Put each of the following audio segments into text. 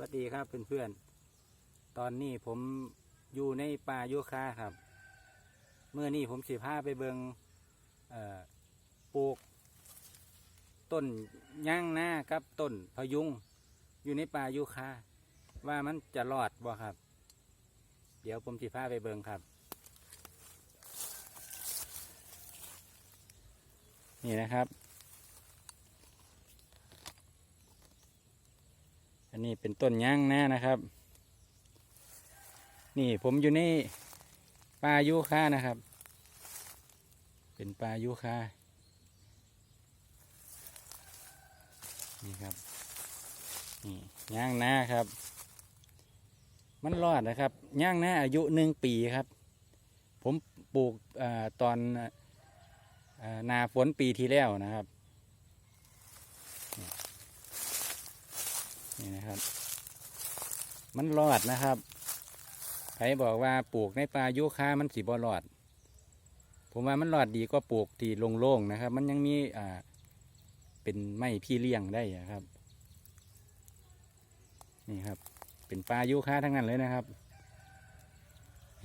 วัสดีครับเพื่อนๆ ตอนนี้ผมอยู่ในป่าโยคาครับ เมื่อนี้ผมสิพาไปเบิงปลูก ต้นย่างหน้ากับต้นพยุงอยู่ในป่าโยคาว่ามันจะรอดบ่ครับ เดี๋ยวผมสิพาไปเบิงครับ นี่นะครับ อันนี้เป็นต้นย่างหน้านะครับ นี่ผมอยู่ในป่ายูคานะครับ เป็นป่ายูคานี่ครับ นี่ย่างหน้าครับ มันรอดนะครับย่างหน้าอายุหนึ่งปีครับ ผมปลูกอตอนอนาฝนปีที่แล้วนะครับ นี่นะครับ มันรอดนะครับใครบอกว่าปลูกในป่ายุคามันสีบ่รอด ผมว่ามันรอดดีก็ปลูกที่โล่งๆนะครับ มันยังมีอ่าเป็นไม้พี่เลี้ยงได้ครับ นี่ครับ เป็นป่ายุคาทั้งนั้นเลยนะครับ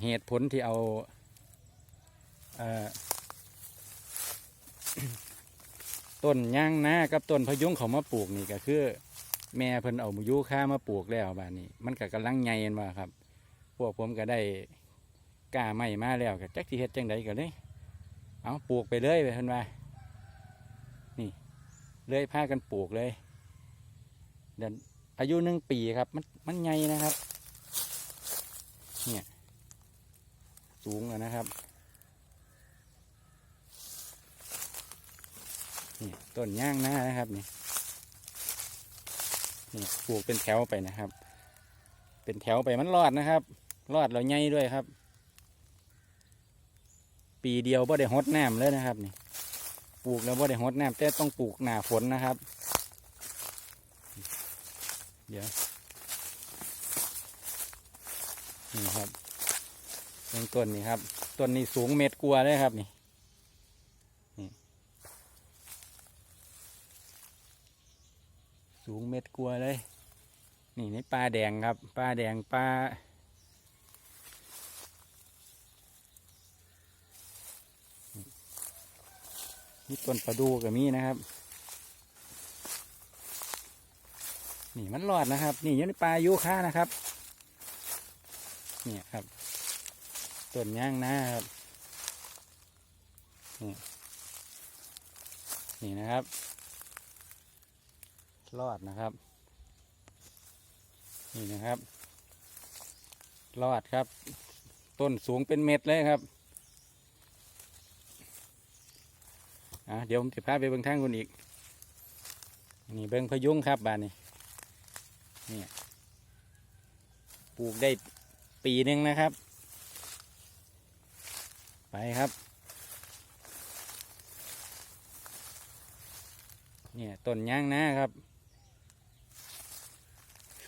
เหตุผลที่เอาเอ่อต้นย่างนากับต้นพยุงเขามาปลูกนี่ก็คือ แม่เพิ่นเอายุค่ามาปลูกแล้วบ้านนี้ มันก็กำลังใหญ่มาครับ พวกผมก็ได้กล้าไม้มาแล้วก็จักที่เฮ็ดจังไดก็เลยเอาปลูกไปเลยไปเพิ่นว่านี่เลยพากันปลูกเลยเดือนอายุหนึ่งปีครับ มันมันใหญ่นะครับ เนี่ยสูงแล้วนะครับนี่ต้นย่างหน้านะครับนี่ นี่ปลูกเป็นแถวไปนะครับ เป็นแถวไปมันรอดนะครับ รอดเราใหญ่ด้วยครับ ปีเดียวบ่ได้หดน้ำเลยนะครับนี่ปลูกแล้วบ่ได้หดน้ำแต่ต้องปลูกหน้าฝนนะครับ เดี๋ยวนี่ครับต้นนี่ครับต้นนี้สูงเมตรกว่าเลยครับนี่ สูงเม็ดกลัวเลย นี่นี่ปลาแดงครับปลาแดงปลานี่ต้นประดูกับมีนะครับ นี่มันรอดนะครับ นี่อยังในปลายูคานะครับ เนี่ยครับต้นย่างนะครับนี่นี่นะครับ รอดนะครับ นี่นะครับ รอดครับ ต้นสูงเป็นเม็ดเลยครับอะเดี๋ยวผมจะพาไปเบื้องทางคนอีก นี่เบื้องพยุงครับบ้านนี้นี่ปลูกได้ปีหนึ่งนะครับ ไปครับเนี่ยต้นย่างนะครับ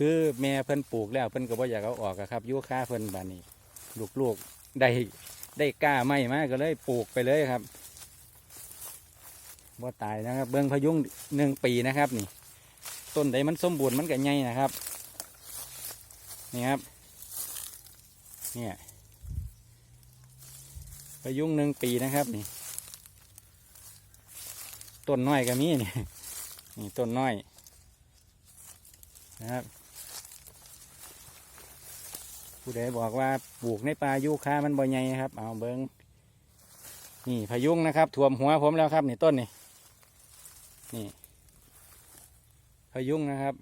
คือแม่เพิ่นปลูกแล้วเพิ่นก็บ่อยากเอาออกครับยุค่าเพิ่นบานนี้ ลูกๆได้ได้กล้าไม่มากก็เลยปลูกไปเลยครับบ่ตายนะครับ เบื้องพยุงหนึ่งปีนะครับ นี่ ต้นใดมันสมบูรณ์มันก็ใหญ่นะครับ นี่ครับ เนี่ยพยุงหนึ่งปีนะครับ นี่ต้นน้อยก็มีนี่นี่ต้นน้อยนะครับ ผู้ใดบอกว่าปลูกในป่ายูคามันบ่ใหญ่ครับ เอาเบิงนี่พายุงนะครับท่วมหัวผมแล้วครับนี่ต้นนี่นี่พายุงนะครับ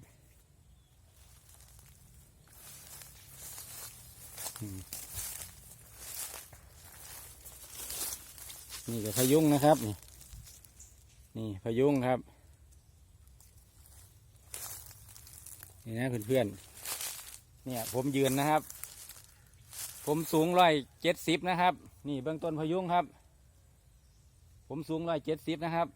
นี่ก็พายุงนะครับ นี่นี่พายุงครับ นี่นะเพื่อนๆเนี่ยผมยืนนะครับ ผมสูงร้อยเจ็ดสิบนะครับ นี่เบื้องต้นพยุงครับ ผมสูงร้อยเจ็ดสิบนะครับ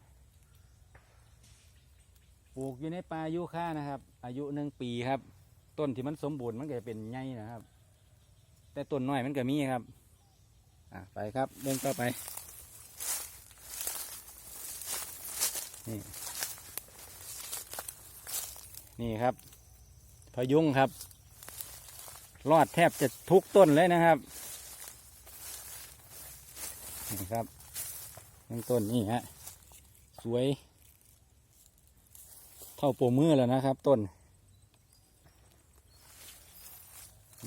ปลูกอยู่ในป่ายุค่านะครับ อายุหนึ่งปีครับ ต้นที่มันสมบูรณ์มันก็จะเป็นไงนะครับ แต่ต้นน้อยมันก็มีครับ อะไปครับเบื้องต่อไป นี่ นี่ครับ พยุงครับ รอดแทบจะทุกต้นเลยนะครับนี่ครับต้นนี่ฮะสวย เท่าโปรมือแล้วนะครับต้น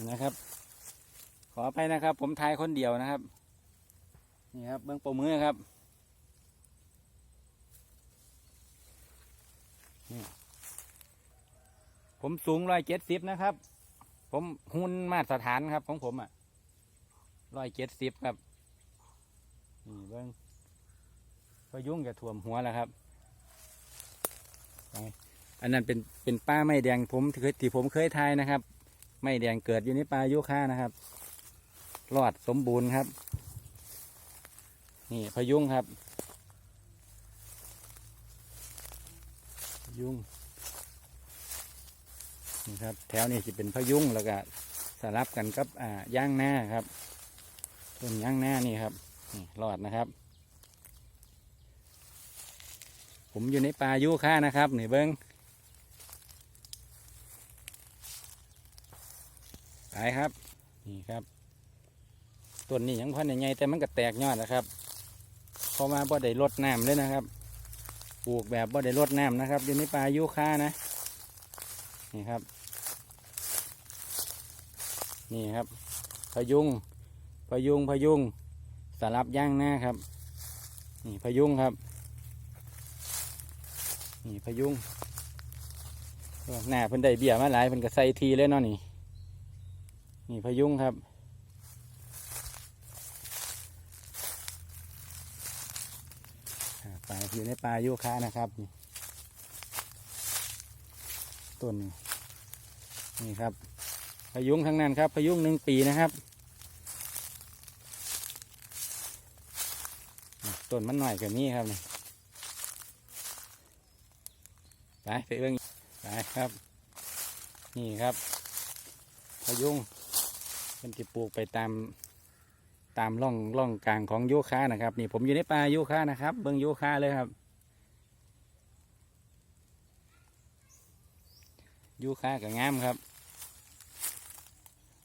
นะครับ ขอไปนะครับ ผมทายคนเดียวนะครับ นี่ครับเบื้องโปรมือครับผมสูงร้อยเจ็ดสิบนะครับ ผมหุ่นมาตรฐานครับของผมอะร้อยเจ็ดสิบครับ นี่เบิ้งพยุ่งจะท่วมหัวแล้วครับ อันนั้นเป็นเป็นป้าไม้แดงผมที่เคยที่ผมเคยทายนะครับ ไม้แดงเกิดอยู่ในป่ายุค่านะครับ รอดสมบูรณ์ครับ นี่พยุงครับ พยุง นี่ครับ แถวนี้จะเป็นพยุงแล้วก็สลับกันกับอ่าย่างหน้าครับต้นย่างหน้านี่ครับนี่รอดนะครับ ผมอยู่ในป่ายุค่านะครับนี่เบิ้งไปครับนี่ครับต้นนี้ยังพันยังไงแต่มันก็แตกยอดนะครับเพราะว่าบ่ได้ลดน้ำเลยนะครับปลูกแบบบ่ได้ลดน้ำนะครับ อยู่ในป่ายุคานะนี่ครับ นี่ครับ พยุง พยุง พยุง สลับย่างหน้าครับ นี่พยุงครับ นี่พยุง หน้าเพิ่นได้เบี้ยมาหลายเพิ่นก็ใส่ทีเลยเนาะนี่ นี่พยุงครับป่าอยู่ในป่าโยคะนะครับต้นนี่นี่ครับ ยุงทั้งนั้นครับพยุงหนึ่งปีนะครับ ต้นมันหน่อยกว่านี้ครับนี่ไปไปเอื้องไปครับ นี่ครับพยุงเป็นที่ปลูกไปตามตามร่องร่องกลางของโยคะนะครับ นี่ผมอยู่ในป่าโยคะนะครับ เบิ้องโยคะเลยครับโยคะกับงามครับ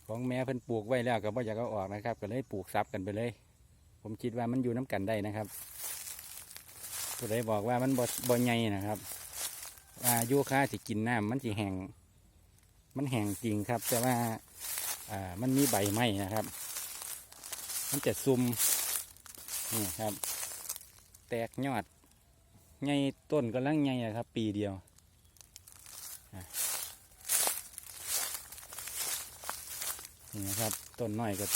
ของแม่เพิ่นปลูกไว้แล้วก็บ่อยากเอาออกนะครับ ก็เลยปลูกซับกันไปเลย ผมคิดว่ามันอยู่น้กันได้นะครับผู้ใดบอกว่ามันบ่บ่ใหญ่นะครับว่าโยคะสิกินน้ำมันสิแห้งมันแห้งจริงครับ แต่ว่าอ่ามันมีใบไม้นะครับ มันจะซุ่มนี่ครับ แตกยอดใหญ่ต้นกำลังใหญ่ครับ ปีเดียวอะ นี่นะครับต้นน้อยก็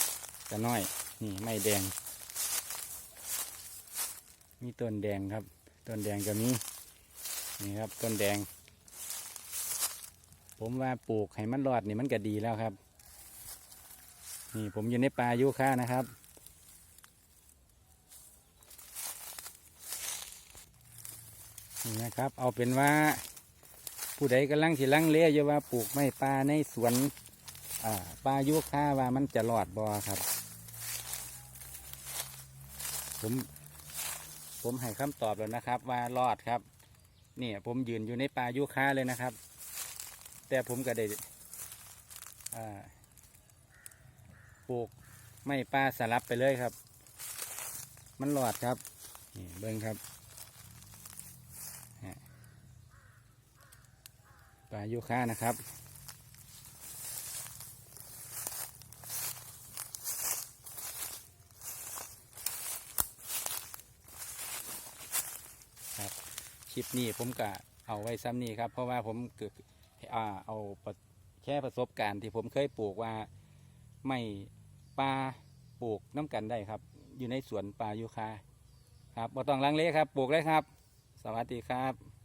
จะน้อย นี่ไม่แดงมีต้นแดงครับ ต้นแดงก็มีนี่ครับต้นแดง ผมว่าปลูกให้มันรอดนี่มันก็ดีแล้วครับ นี่ผมอยู่ในป่ายุค่านะครับนี่นะครับ เอาเป็นว่าผู้ใดกำลังสิลังเลอยู่ว่าปลูกไม้ป่าในสวน อ่าป่ายุค่าว่ามันจะรอดบ่ครับ ผมผมให้คำตอบแล้วนะครับ ว่ารอดครับเนี่ยผมยืนอยู่ในป่ายุค่าเลยนะครับ แต่ผมก็ได้ปลูกไม่ปลาสลับไปเลยครับ มันหลอดครับนี่เบิ้งครับปลายูค่านะครับ ลิปนี้ผมก็เอาไว้ซ้ำนี้ครับ เพราะว่าผมเกิดอ่าเอาแค่ประสบการณ์ที่ผมเคยปลูกว่าไม่ปลาปลูกน้ำกันได้ครับ อยู่ในสวนปลายูคาครับบ่ต้องลังเลครับ ปลูกเลยครับ สวัสดีครับ